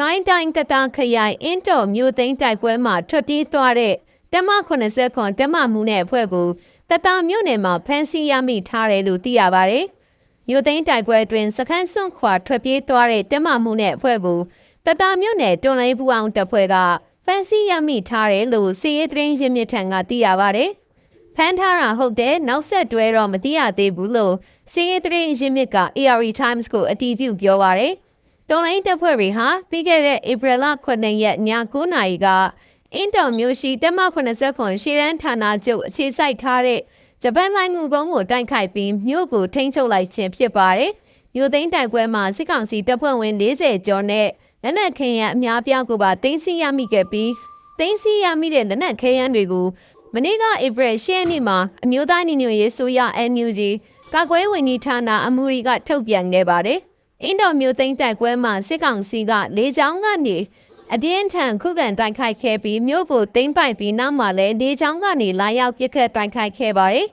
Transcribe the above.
ကိုင်းတိုင်းတတခရိုင်အင်းတော်မြို့သိမ်းတိုက်ပွဲမှာထွက်ပြေးသွားတဲ့တက်မ80ခွန်တက်မမှုနဲ့အဖွဲ့ကိုတတမြို့နယ်မှာဖမ်းဆီးရမိထားတယ်လို့သိရပါတယ်။မြို့သိမ်းတိုက်ပွဲအတွင်းစခန်းစွန့်ခွာထွက်ပြေးသွားတဲ့တက်မမှုနဲ့အဖွဲ့ကိုတတမြို့နယ်တွန်လိုင်းပူအောင်တပ်ဖွဲ့ကဖမ်းဆီးရမိထားတယ်လို့စီရေးသတင်းရင်းမြစ်ထံကသိရပါတယ်။ဖမ်းထားတာဟုတ်တယ်နောက်ဆက်တွဲတော့မသိရသေးဘူးလို့စီးရီးသတင်းရင်းမြစ်က AR Times ကိုအတည်ပြုပြောပါရယ် တော်လိုင်းတပ်ဖွဲ့တွေဟာပြီးခဲ့တဲ့ဧပြီလ9ရက်ည9နာရီကအင်းတော်မျိုးရှိတက်မ80ခွန်ရှေ့တန်းဌာနချုပ်အခြေစိုက်ထားတဲ့ဂျပန်နိုင်ငံကုန်းကိုတိုက်ခိုက်ပြီးမြို့ကိုထိန်းချုပ်လိုက်ခြင်းဖြစ်ပါတယ်မြို့သိမ်းတိုက်ပွဲမှာစစ်ကောင်စီတပ်ဖွဲ့ဝင်40ကျော်နဲ့လက်နက်ခဲယမ်းအများပြားကိုပါသိမ်းဆည်းရမိခဲ့ပြီးသိမ်းဆည်းရမိတဲ့လက်နက်ခဲယမ်းတွေကိုမနေ့ကဧပြီ10ရက်နေ့မှာအမျိုးသားညီညွတ်ရေးဆိုရ NUG ကာကွယ်ဝင်ကြီးဌာနအမှုရီကထုတ်ပြန်ခဲ့ပါတယ်။ အင်းတော်မျိုးသိန်းတိုက်ပွဲမှာစစ်ကောင်စီကလေကြောင်းကနေအပြင်းထန်ခုခံတိုက်ခိုက်ခဲ့ပြီးမြို့ကိုသိမ်းပိုက်ပြီးနောက်မှာလည်းလေကြောင်းကနေလာရောက်ပစ်ခတ်တိုက်ခိုက်ခဲ့ပါတယ်